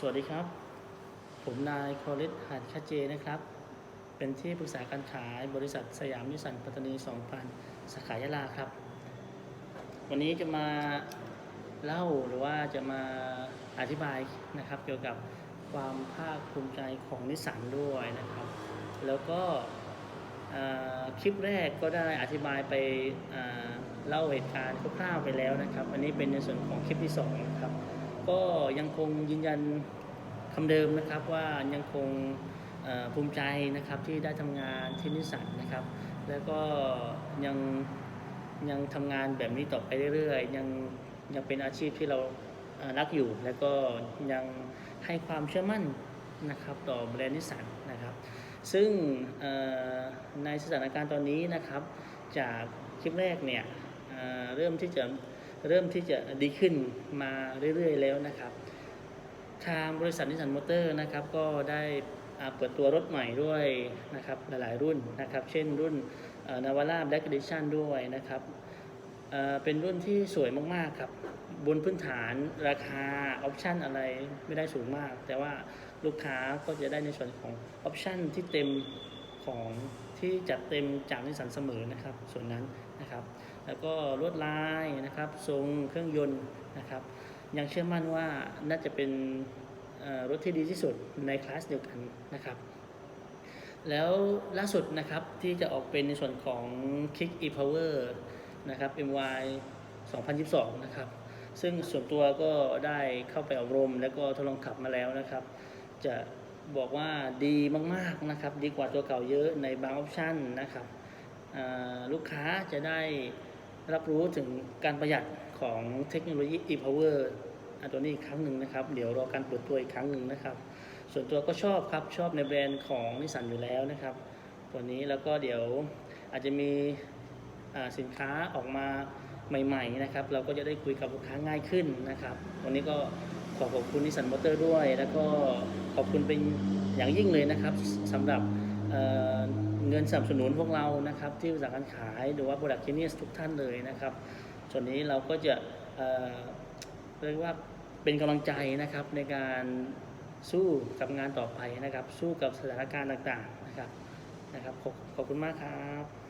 สวัสดีครับ ผมนายโคลิสหัดคาเจนะครับ เป็นที่ปรึกษาการขายบริษัทสยามนิสสันปัตตานี 2000 สาขายะลาครับ วันนี้จะมาเล่าหรือว่าจะมาอธิบายนะครับ เกี่ยวกับความภาคภูมิใจของนิสสันด้วยนะครับ แล้วก็คลิปแรกก็ได้อธิบายไปเล่าเหตุการณ์คร่าวๆไปแล้วนะครับ อันนี้เป็นในส่วนของคลิปที่สองนะครับ ก็ยังคงยืนยันคำเดิมนะครับว่ายังคงภูมิใจนะครับที่ได้ทำงานที่นิสสันนะครับ แล้วก็ยังยังทำงานแบบนี้ต่อไปเรื่อยๆ ยังยังเป็นอาชีพที่เรารักอยู่ แล้วก็ยังให้ความเชื่อมั่นนะครับต่อแบรนด์นิสสันนะครับ ซึ่งในสถานการณ์ตอนนี้นะครับ จากคลิปแรกเนี่ยเเริ่มที่จะ เริ่มที่จะดีขึ้นมาเรื่อยๆแล้วนะครับ ทางบริษัทนิสสันมอเตอร์นะครับก็ได้เปิดตัวรถใหม่ด้วยนะครับหลายๆรุ่นนะครับ เช่นรุ่นนาวาร่าแบล็กดิชั่นด้วยนะครับเอ่อเป็นรุ่นที่สวยมากๆครับ บนพื้นฐานราคาออปชันอะไรไม่ได้สูงมาก แต่ว่าลูกค้าก็จะได้ในส่วนของออปชันที่เต็มของที่จัดเต็มจากนิสสันเสมอนะครับ ส่วนนั้นนะครับ แล้วก็ลวดลายนะครับทรงเครื่องยนต์นะครับ ยังเชื่อมั่นว่าน่าจะเป็นรถที่ดีที่สุดในคลาสเดียวกันนะครับ แล้วล่าสุดนะครับที่จะออกเป็นในส่วนของ Kick e-Power นะครับ MY 2022 นะครับ ซึ่งส่วนตัวก็ได้เข้าไปอบรม แล้วก็ทดลองขับมาแล้วนะครับ จะบอกว่าดีมากๆนะครับ ดีกว่าตัวเก่าเยอะในบางออปชันนะครับลูกค้าจะได้ รับรู้ถึงการประหยัดของเทคโนโลยี e-power อันตัวนี้อีกครั้งหนึ่งนะครับ เดี๋ยวรอการเปิดตัวอีกครั้งหนึ่งนะครับ ส่วนตัวก็ชอบครับ ชอบในแบรนด์ของนิสสันอยู่แล้วนะครับ ตัวนี้แล้วก็เดี๋ยวอาจจะมีสินค้าออกมาใหม่ๆนะครับ เราก็จะได้คุยกับลูกค้าง่ายขึ้นนะครับ วันนี้ก็ขอขอบคุณนิสสันมอเตอร์ด้วย แล้วก็ขอบคุณเป็นอย่างยิ่งเลยนะครับสำหรับ เงินสนับสนุนพวกเรานะครับ ที่อุตสาหการขายหรือว่า Product Genius ทุกท่านเลยนะครับ ส่วนนี้เราก็จะเเรียกว่าเป็นกำลังใจนะครับในการสู้กับงานต่อไปนะครับ สู้กับสถานการณ์ต่างๆนะครับนะครับขอบขอบคุณมากครับ